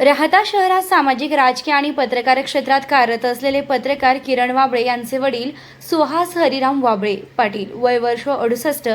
राहता शहरात सामाजिक राजकीय आणि पत्रकार क्षेत्रात कार्यरत असलेले पत्रकार किरण वाबळे यांचे वडील सुहास हरिराम वाबळे पाटील. वय वर्ष अडुसष्ट.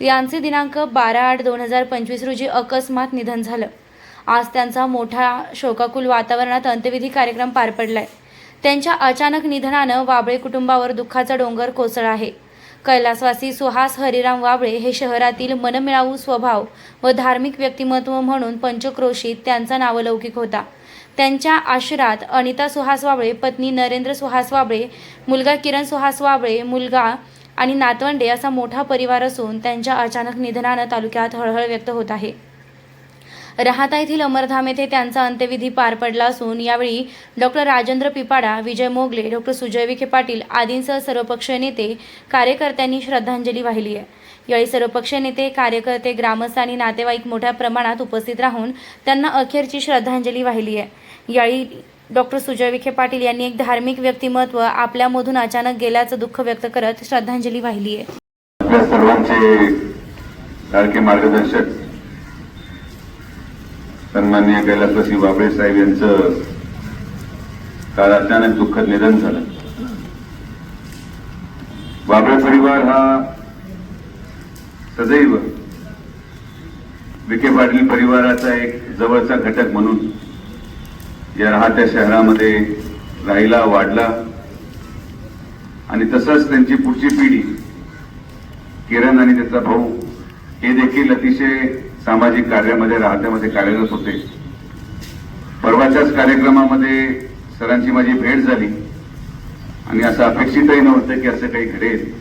यांचे दिनांक बारा आठ दोन हजार पंचवीस रोजी अकस्मात निधन झालं. आज त्यांचा मोठा शोकाकुल वातावरणात अंत्यविधी कार्यक्रम पार पडलाय. त्यांच्या अचानक निधनानं वाबळे कुटुंबावर दुःखाचा डोंगर कोसळला आहे. कैलासवासी सुहास हरिराम वाबळे हे शहरातील मनमिळावू स्वभाव व धार्मिक व्यक्तिमत्व म्हणून पंचक्रोशीत त्यांचा नावलौकिक होता. त्यांच्या आश्रात अनिता सुहास वाबळे पत्नी नरेंद्र सुहास वाबळे मुलगा किरण सुहास वाबळे मुलगा आणि नातवंडे असा मोठा परिवार असून त्यांच्या अचानक निधनानं तालुक्यात हळहळ व्यक्त होत आहे. राहता येथील अमरधाम येथे त्यांचा अंत्यविधी पार पडला असून यावेळी डॉक्टर राजेंद्र पिपाडा विजय मोगले डॉक्टर सुजय विखे पाटील आदींसह सर्वपक्षीय नेते कार्यकर्त्यांनी श्रद्धांजली वाहिली आहे. यावेळी सर्वपक्षीय नेते कार्यकर्ते ग्रामस्थ आणि नातेवाईक मोठ्या प्रमाणात उपस्थित राहून त्यांना अखेरची श्रद्धांजली वाहिली आहे. यावेळी डॉक्टर सुजय विखे पाटील यांनी एक धार्मिक व्यक्तिमत्व आपल्यामधून अचानक गेल्याचं दुःख व्यक्त करत श्रद्धांजली वाहिली आहे. आपल्या सर्वांचे मार्गदर्शक सन्माननीय कैलासवासी बाबळे साहेब यांचं काल अचानक दुःखद निधन झालं. बाबळे परिवार हा सदैव विखे पाटील परिवाराचा एक जवळचा घटक म्हणून या राहत्या शहरामध्ये राहिला वाढला. आणि तसंच त्यांची पुढची पिढी किरण आणि त्याचा भाऊ हे देखील अतिशय सामाजिक कार्यामध्ये राहत्यामध्ये कार्यरत होते. परवाच्याच कार्यक्रमामध्ये सरांची माझी भेट झाली. आणि असं अपेक्षितही नव्हतं की असं काही घडेल.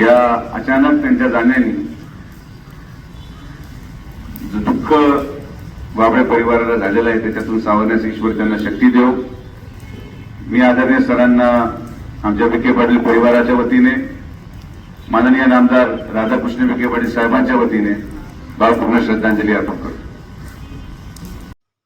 या अचानक त्यांच्या जाण्याने जो दुःख बाबड्या परिवाराला झालेलं आहे त्याच्यातून सावरण्यास ईश्वर त्यांना शक्ती देव. मी आदरणीय सरांना आमच्या विखे पाटील परिवाराच्या वतीने माननीय नामदार राधाकृष्ण विखे पाटील साहेबांच्या वतीने भावपूर्ण श्रद्धांजली अर्पण करतो.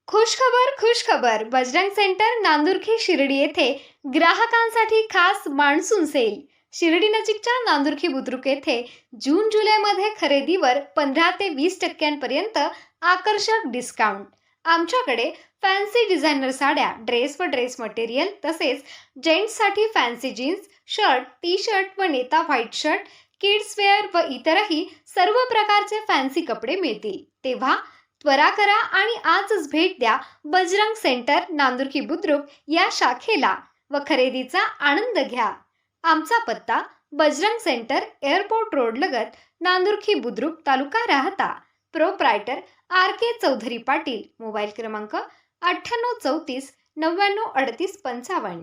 खुश खबर खुश खबर. बजरंग सेंटर नांदुरखी शिर्डी येथे ग्राहकांसाठी खास मान्सून सेल. शिर्डी नजीकच्या नांदुरखी बुद्रुक येथे जून जुलैमध्ये खरेदीवर पंधरा ते वीस टक्क्यांपर्यंत आकर्षक डिस्काउंट आमच्याकडे फॅन्सी डिझायनर साड्या ड्रेस व ड्रेस मटेरियल तसेच जेंट्ससाठी fancy jeans shirt T shirt व नेता व्हाईट शर्ट किड्स वेअर व इतरही सर्व प्रकारचे फॅन्सी कपडे मिळतील. तेव्हा त्वरा करा आणि आजच भेट द्या बजरंग सेंटर नांदुरकी बुद्रुक या शाखेला व खरेदीचा आनंद घ्या. आमचा पत्ता बजरंग सेंटर एअरपोर्ट रोड लगत Nandurki Budruk taluka Rahata. Proprietor R K Chaudhari Patil mobile क्रमांक अठ्ठ्याण्णव चौतीस नव्याण्णव अडतीस पंचावन्न.